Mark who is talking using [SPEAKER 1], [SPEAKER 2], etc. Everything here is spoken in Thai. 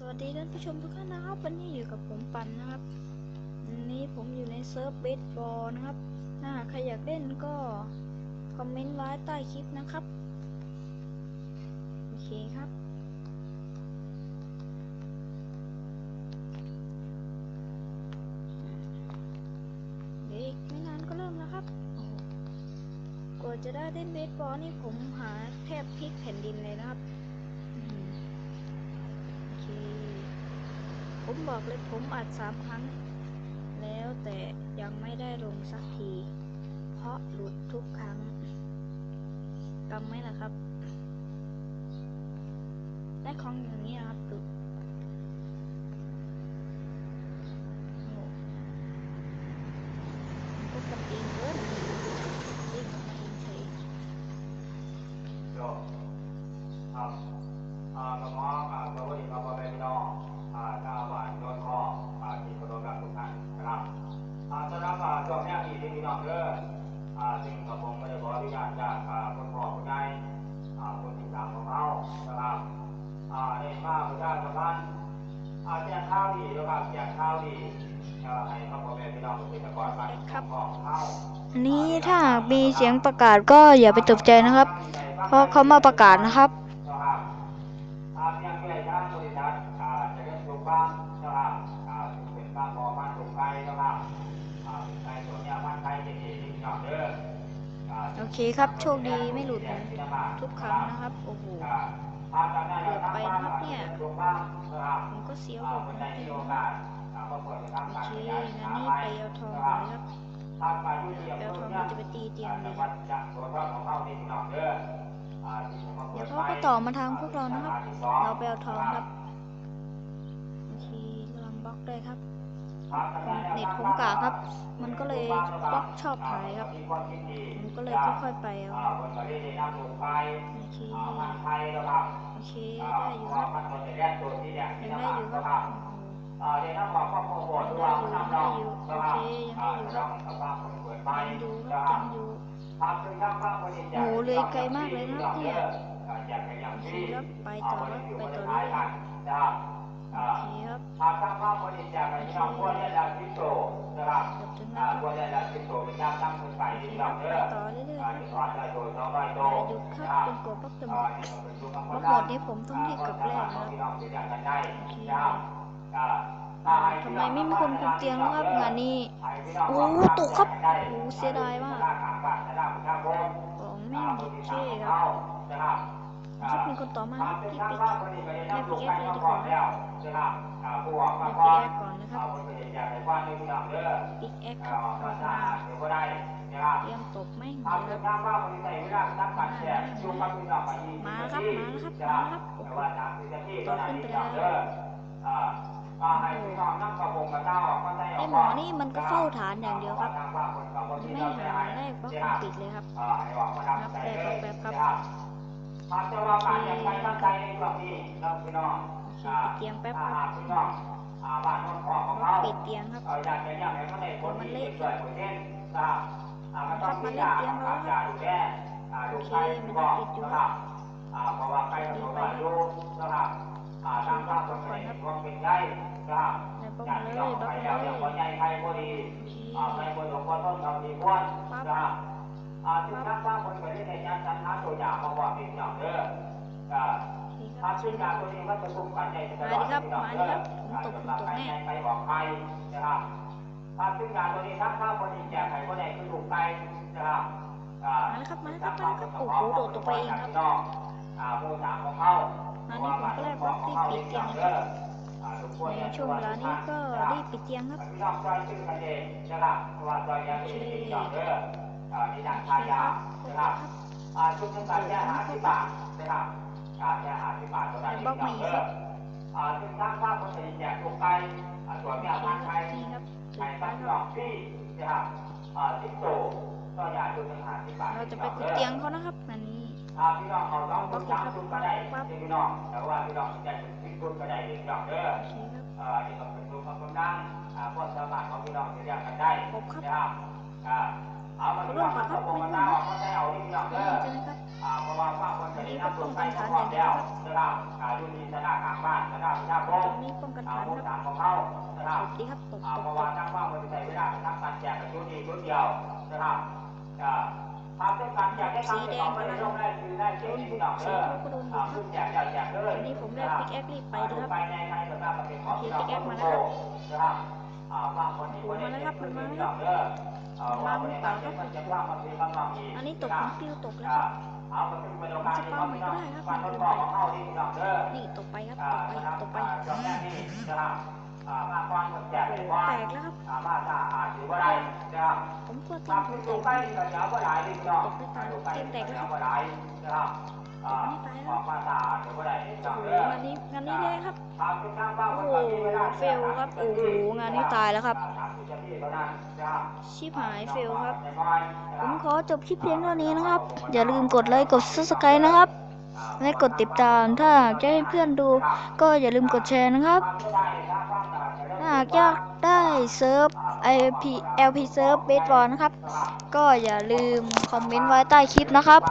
[SPEAKER 1] สวัสดีท่านผู้ชมทุกท่านนะครับ วันนี้อยู่กับผมปันนะครับวันนี้ผมอยู่ในเซิร์ฟเบสบอลนะครับถ้าใครอยากเล่นก็คอมเมนต์ไว้ใต้คลิปนะครับ โอเคครับ เดี๋ยวอีกไม่นานก็เริ่มแล้วครับกว่าจะได้เล่นเบสบอลนี่ผมหาแทบพลิกแผ่นดินเลยนะครับอื้อหือ โอเค ผมบอกเลยผมอัดสามครั้ง แล้วแต่ยังไม่ได้ลงสักที เพราะหลุดทุกครั้งกำไหมล่ะครับ ได้ของอย่างนี้นะครับหลุดโอ้โหมันก็กระตีนเกินวิ่งออกมาเองเฉย
[SPEAKER 2] โยครับ อ่ากระหม่อมอ่าสวัสดีครับพ่อแม่พี่น้องอ่าชาวบ้านโนนทออ่าที่เคารพรักทุกท่านนะครับอ่าสำหรับอ่าช่วงนี้ที่ที่พี่น้องเด้ออ่าซึ่งกับผมไม่ได้ขออนุญาตจากอ่าคุณพ่อคุณยายอ่าคนที่สามของเรานะครับอ่าได้มาประชาสัมพันธ์อาแจ้งข่าวดีนะครับแจ้งข่าวดีอ่าให้พ่อแม่พี่น้องเกษตรกรบ้านของของเรา
[SPEAKER 1] อันนี้ถ้าหากมีเสียงประกาศก็อย่าไปตกใจนะครับ เพราะเขามาประกาศนะครับ
[SPEAKER 2] อาเพียงเพื่อทางบริษัทอ่าจะเริ่มปลูกบ้านนะครับอ่าซึ่งเป็นบ้านบ่อบ้านปลูกไก่นะครับอ่าเป็นไก่ตัวเนี้ยบ้านไก่จะดีที่พี่น้องเด้ออ่า
[SPEAKER 1] โอ เคครับ โชคดีไม่หลุดทุกครั้งนะครับ โอ้โหเกือบไปนะครับเนี่ย ผมก็เสียวหลบ
[SPEAKER 2] คน
[SPEAKER 1] นะ
[SPEAKER 2] ใด
[SPEAKER 1] ค
[SPEAKER 2] มี
[SPEAKER 1] รั
[SPEAKER 2] โอบกาสอ่าก็เปิดไปทำ
[SPEAKER 1] โอเคน
[SPEAKER 2] หา
[SPEAKER 1] นี่
[SPEAKER 2] ไป
[SPEAKER 1] เอาทอง
[SPEAKER 2] นะ
[SPEAKER 1] ก่
[SPEAKER 2] ค
[SPEAKER 1] อ
[SPEAKER 2] รั
[SPEAKER 1] น
[SPEAKER 2] บ
[SPEAKER 1] นะครับเอาทองมั
[SPEAKER 2] น
[SPEAKER 1] จะไปตีเตียงเลยครับ
[SPEAKER 2] เดี๋
[SPEAKER 1] ยวเขาก็ต่อมาทางพวกเรานะครับ เราไปเอาทองครับโอเคลองบล็อกได้ครับ เน็ตผมกาครับ มันก็เลยบล็อกชอบถ่ายครับ ผมก็เลยค่อยๆไป
[SPEAKER 2] ครับ
[SPEAKER 1] โอเคโอเคได้อยู่ครับยังได้อยู่ครับ
[SPEAKER 2] ได้อยู่ได้อยู่โอเคยังได้อยู่ครับ
[SPEAKER 1] ยังอยู่ครับยังอยู่โหเลยไกลมากเลยนะเนี่ยครับไปต่อครับไปต่อ
[SPEAKER 2] เรื่อ
[SPEAKER 1] ย
[SPEAKER 2] ยุด
[SPEAKER 1] ครับจนกว่าบล็อกจะหม
[SPEAKER 2] อ่า
[SPEAKER 1] ด
[SPEAKER 2] นี่ก็เป็นช่วง
[SPEAKER 1] บล็อกหมดนี่ผมต้องรีบกลับแรกนะครับทำไมไม่มีคนคุมเตียงครับงานนี้โอ้ตกครับโอ้เสียดายมากของแม่งดิเช่ครับครับมีคนต่อมาครับพี่ปิ๊กได้พี่แอคเลยดีกว่าให้พี่แอคก่อนนะครับ ปิ๊กแอคครับ เตรียมตบแม่งเลยครับมาครับมาแล้วครับมาแล้วครับโอ้โหต่อขึ้นไปแล้วไอหมอนี่มันก็เฝ้าฐานอย่างเดียวครับมันไม่หาแรกบล็อกมันปิดเลยครับครับแรกบล็อกแบบครับ
[SPEAKER 2] อาจจะว่าการยังไปตั้งใจในช่วงนี้นะพี่น้อง
[SPEAKER 1] โอเค
[SPEAKER 2] อ่า
[SPEAKER 1] ปิดเตียงแป๊บค
[SPEAKER 2] ถ้า
[SPEAKER 1] รับ
[SPEAKER 2] หากพี่น้องอ่าบ้านโน้นพ่อของ
[SPEAKER 1] บล็อก
[SPEAKER 2] เรา
[SPEAKER 1] ปิดเตียงครับ
[SPEAKER 2] เอ่ออยากจะยังไง ก็ได้คนที่มีส่วนผลเช่นนะครับอ่าก็ต้องมียาครับยาดูแลอ่าดูใครดูบอกนะครับอ่าเพราะว่าใครกับตัวบ้านอยู่นะครับอ่าทางบ้านคนไหนรวมเป็นใหญ่นะครับ
[SPEAKER 1] ในบล็อก
[SPEAKER 2] อยา
[SPEAKER 1] มากเล
[SPEAKER 2] พี่น้อง
[SPEAKER 1] ยบล็อก
[SPEAKER 2] ไป
[SPEAKER 1] มา
[SPEAKER 2] แล้ว
[SPEAKER 1] เล
[SPEAKER 2] อย่าง
[SPEAKER 1] ย
[SPEAKER 2] คนใหญ่ใครก็ดี
[SPEAKER 1] โอเค
[SPEAKER 2] อ่าใครคนหลงคนต้นเราดีควรนะครับอ่าถึงทางบ้านคนไหนได้ยัดสัญหาตัวอย่างมาบอกพี่น้องเด้ออ่า
[SPEAKER 1] โอเคค
[SPEAKER 2] ถ้า
[SPEAKER 1] รับ
[SPEAKER 2] ซึ่งยาตัวนี้มันจะคุมกันในตลอด
[SPEAKER 1] มาดิครับมาดิครับผมตกผมตกแน่
[SPEAKER 2] ไปบอกใครนะครับ ถ้าซึ่งยาตัวนี้ทั้งข้าวคนอีกแจกไข่คนใดคือถูกไปนะครับอ่า
[SPEAKER 1] มาแล้วครับมาแล้วครับมาแล้วครับโอ้โหโดดตกไปเองครับ
[SPEAKER 2] อ่าผู้สามของเขา
[SPEAKER 1] อันนี้ผมก็เลยบล็อกที่ปิดเตียงครับในช่วงเวลานี้ก็รีบปิดเตียงครับ
[SPEAKER 2] พี่น้องจอยชื่อกันเองนะครับเพราะว่าจอยยังไม่ได้ติดต่อเด้ออ่านี่ดังทายานะครับอ่าชุดหนึงการแค่หาที่บาทนะครับการแค่หาที่บาทเท่านั้นเองครับเด้ออ่าซึ่งทางภาคคนอื่นแจกลงไปอ่าส่วนแม่ทางไทย
[SPEAKER 1] นี่ครับ
[SPEAKER 2] ไทยตั้งดอกที่นะครั บอ่าสิบโตก็อยากชุดหนึงหาที่บาท
[SPEAKER 1] เราจะไปขุดเตียงเขานะครับอันนี้
[SPEAKER 2] อ่าพี่น้องเขาต้องชุดสามชุดก็ได้พี่น้องแต่ว่าพี่น้องจะชุดสิบชุดก็ได้พี่น้องเด้อ
[SPEAKER 1] โอเคครับ
[SPEAKER 2] อ่านี่ก็เป็นตัวความกำลังอ่าความสามารถของพี่น้องจะเรียกกันได้
[SPEAKER 1] ผมครับ
[SPEAKER 2] นะครับอ่าเอามาพี่น้องมาตกลงกันได้ออกมาได้เอาที่พี่น้อง
[SPEAKER 1] เดี๋
[SPEAKER 2] เด้
[SPEAKER 1] ยว
[SPEAKER 2] อ
[SPEAKER 1] เจอกันครับ
[SPEAKER 2] อ่า เพราะว่าฟ้าคนจะได้นำลงไปทั้งหมดแล้วนะครับอ่ายู่ที่สนามกลางบ้านสนามพิธาพ
[SPEAKER 1] ตรง
[SPEAKER 2] งศ์
[SPEAKER 1] นี้ป้องกัน
[SPEAKER 2] อ่า
[SPEAKER 1] ฐาน
[SPEAKER 2] ผู้สามของเขานะครับ
[SPEAKER 1] ตบดีครับตบ
[SPEAKER 2] อ่า
[SPEAKER 1] ตบ
[SPEAKER 2] เพราะว่า
[SPEAKER 1] บ
[SPEAKER 2] ทั้งว่าคนใช้เวลาทั้งการแจกกับชุดนี้ชุดเดียวนะครับอ่าทำต้องการแจกได้ครั้งเดียวไม่ได้ลงได้คือได้
[SPEAKER 1] โด
[SPEAKER 2] ชื่อนที่
[SPEAKER 1] บุก
[SPEAKER 2] ดอกเอ
[SPEAKER 1] สี
[SPEAKER 2] อ
[SPEAKER 1] เขาก็โดนบุ
[SPEAKER 2] อ่าก
[SPEAKER 1] ครั
[SPEAKER 2] ผู้
[SPEAKER 1] บ
[SPEAKER 2] แจกแจกเลย
[SPEAKER 1] อันนี้ผมได้ปิกแอครีบไปดีครับ
[SPEAKER 2] ไปในใครสำหรับเป็นของ
[SPEAKER 1] เห็น pick axe มาแล้วครับ
[SPEAKER 2] นะครับอ่าว่าคนนี้คนนี้
[SPEAKER 1] มาแล้วครับมันมาแล้ว
[SPEAKER 2] ดอกเออ อ่าว่าคนนี้มันจะว่ามันเป็นกำลังอีก
[SPEAKER 1] อันนี้ตกของฟิวตกแล้วครับ
[SPEAKER 2] เอามันเป็นประโยชน์ที่เขาพี่น้องฟันต้นคอของเขาที่พี่น้องเด้อ
[SPEAKER 1] นี่ตกไปครับ
[SPEAKER 2] อ่า
[SPEAKER 1] ตกไปตกไป
[SPEAKER 2] อ่าจำแนกนี่นะครับอ่ามาควานคนแจกเป็นควาน
[SPEAKER 1] แตกแล้วครับ
[SPEAKER 2] อ่ามาตาอ่าถือว่าได้นะครับ
[SPEAKER 1] ผมกลัวตี
[SPEAKER 2] ถ้าน
[SPEAKER 1] ผมแตก
[SPEAKER 2] ใกล้ก็เดี๋ยวก็หลายพี่น้อง
[SPEAKER 1] ตกไม่ตาย
[SPEAKER 2] ดูใกล้
[SPEAKER 1] เกมแตกแล้ว
[SPEAKER 2] เดี๋ยวก็หลายนะครับ อ่า
[SPEAKER 1] ไม่ตายแล้ว
[SPEAKER 2] ออกมาตาเดี๋ยวก็ได้พี่น้
[SPEAKER 1] โอ้
[SPEAKER 2] อง
[SPEAKER 1] โห
[SPEAKER 2] เด้อ
[SPEAKER 1] งานนี้งานนี้เลยครับ
[SPEAKER 2] ถามคุณทางบ้าน
[SPEAKER 1] โอ้
[SPEAKER 2] คน
[SPEAKER 1] โห
[SPEAKER 2] ก่อนที่เวลา
[SPEAKER 1] เฟลครับโอ้โหงานนี้ตายแล้วครับ
[SPEAKER 2] ถามคุณเจ้าที่เท่านั้นนะครับ
[SPEAKER 1] ชิบหายเฟลครับ
[SPEAKER 2] ในบ้านนะ
[SPEAKER 1] ผ
[SPEAKER 2] ครับ
[SPEAKER 1] มขอจบคลิปเพียงเท่านี้นะครับ อย่าลืมกดไลค์กด subscribe นะครับและกดติดตามถ้าหากจะให้เพื่อนดู ก็อย่าลืมกดแชร์นะครับถ้าหากอยากได้เซิร์ฟ IP LP เซิร์ฟเบสบอลนะครับ ก็อย่าลืมคอมเมนต์ไว้ใต้คลิปนะครับ